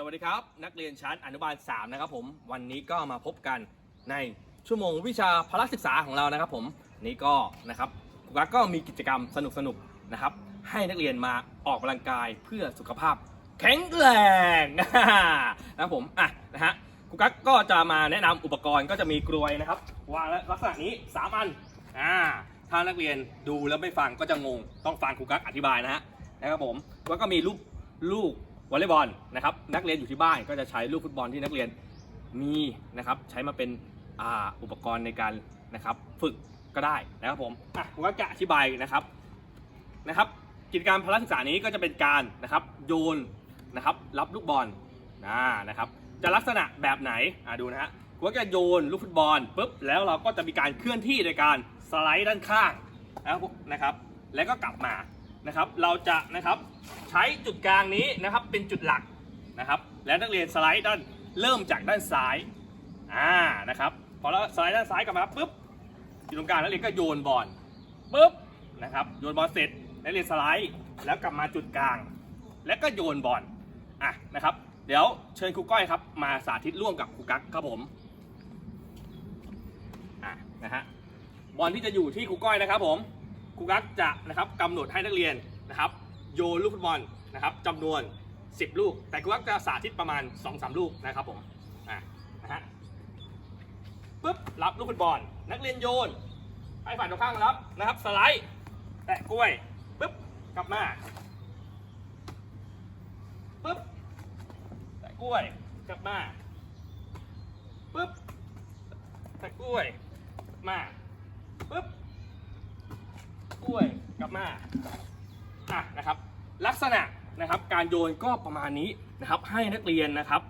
สวัสดีครับ นักเรียนชั้นอนุบาล 3 นะครับผมวันนี้ก็มาพบกันในชั่วโมงวิชาพละศึกษาของเรานะครับผมนี่ก็นะครับครูกั๊กก็มีกิจกรรมสนุกๆน,นะครับ ให้นักเรียนมาออกกำลังกายเพื่อสุขภาพ แข็งแรงนะครับผมอะนะฮะครูกั๊กก็จะมาแนะนำอุปกรณ์ก็จะมีกลวยนะครับวางลักษณะนี้ 3 อันอ่าถ้านักเรียนดูแล้วไม่ฟังก็จะงงต้องฟังครูกั๊กอธิบายนะฮะนะครับผมแล้วก็มีลูกลูก วอลเลย์บอลนะครับนักเรียนอยู่ที่บ้านก็จะใช้ลูกฟุตบอลที่นักเรียนมีนะครับใช้มาเป็นอ,อุปกรณ์ในการนะครับฝึกก็ได้นะครับผมอะผมก็จะอธิบายนะครับนะครับกิจกรรมพละศึกษานี้ก็จะเป็นการนะครับโยนนะครับรับลูกบอลนะนะครับจะลักษณะแบบไหนอะดูนะฮะผมก็จะโยนลูกฟุตบอลปุ๊บแล้วเราก็จะมีการเคลื่อนที่โดยการสไลด์ด้านข้างนะครับนะครับแล้วก็กลับมา นะครับ เราจะนะครับใช้จุดกลางนี้นะครับเป็นจุดหลักนะครับ และนักเรียนสไลด์ด้านเริ่มจากด้านซ้ายอ่านะครับพอเราสไลด์ด้านซ้ายกลับมาปุ๊บอยู่ตรงกลางนักเรียนก็โยนบอลปุ๊บนะครับโยนบอลเสร็จนักเรียนสไลด์แล้วกลับมาจุดกลาง แล้วก็โยนบอลอะนะครับ เดี๋ยวเชิญครูก้อยครับมาสาธิตร่วมกับครูกั๊กครับผมอะนะฮะบอลที่จะอยู่ที่ครูก้อยนะครับผม ครูกักจะนะครับกำหนดให้นักเรียนนะครับโยนลูกฟุตบอลนะครับจำนวน 10 ลูก แต่ครูกักจะสาธิตประมาณ 2-3 ลูกนะครับผมอะนะฮะปุ๊บรับลูกฟุตบอล นักเรียนโยนให้ฝ่ายตรงข้ามรับนะครับสไลด์แตะกล้วยปุ๊บกลับมาปุ๊บแตะกล้วยกลับมาปุ๊บแตะกล้วยมาปุ๊บ ล้วยกลับมาอะนะครับ ลักษณะนะครับการโยนก็ประมาณนี้นะครับ ให้นักเรียนนะครับ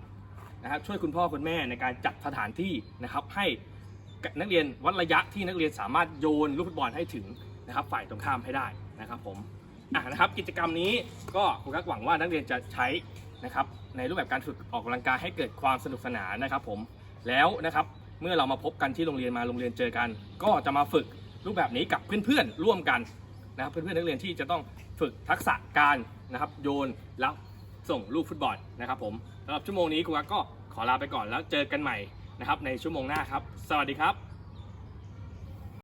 นะครับช่วยคุณพ่อคุณแม่ในการจัดสถานที่นะครับ ให้นักเรียนวัดระยะที่นักเรียนสามารถโยนลูกฟุตบอลให้ถึงนะครับ ฝ่ายตรงข้ามให้ได้นะครับผมอะนะครับกิจกรรมนี้ก็ครูกักหวังว่านักเรียนจะใช้นะครับในรูปแบบการฝึกออกกำลังกายให้เกิดความสนุกสนานนะครับผมแล้วนะครับเมื่อเรามาพบกันที่โรงเรียนมาโรงเรียนเจอกัน ก็จะมาฝึก รูปแบบนี้กับเพื่อนๆร่วมกันนะครับเพื่อนๆนักเรียนที่จะต้องฝึกทักษะการนะครับโยนแล้วส่งลูกฟุตบอลนะครับผมสำหรับชั่วโมงนี้ครูกักก็ขอลาไปก่อนแล้วเจอกันใหม่นะครับในชั่วโมงหน้าครับ สวัสดีครับ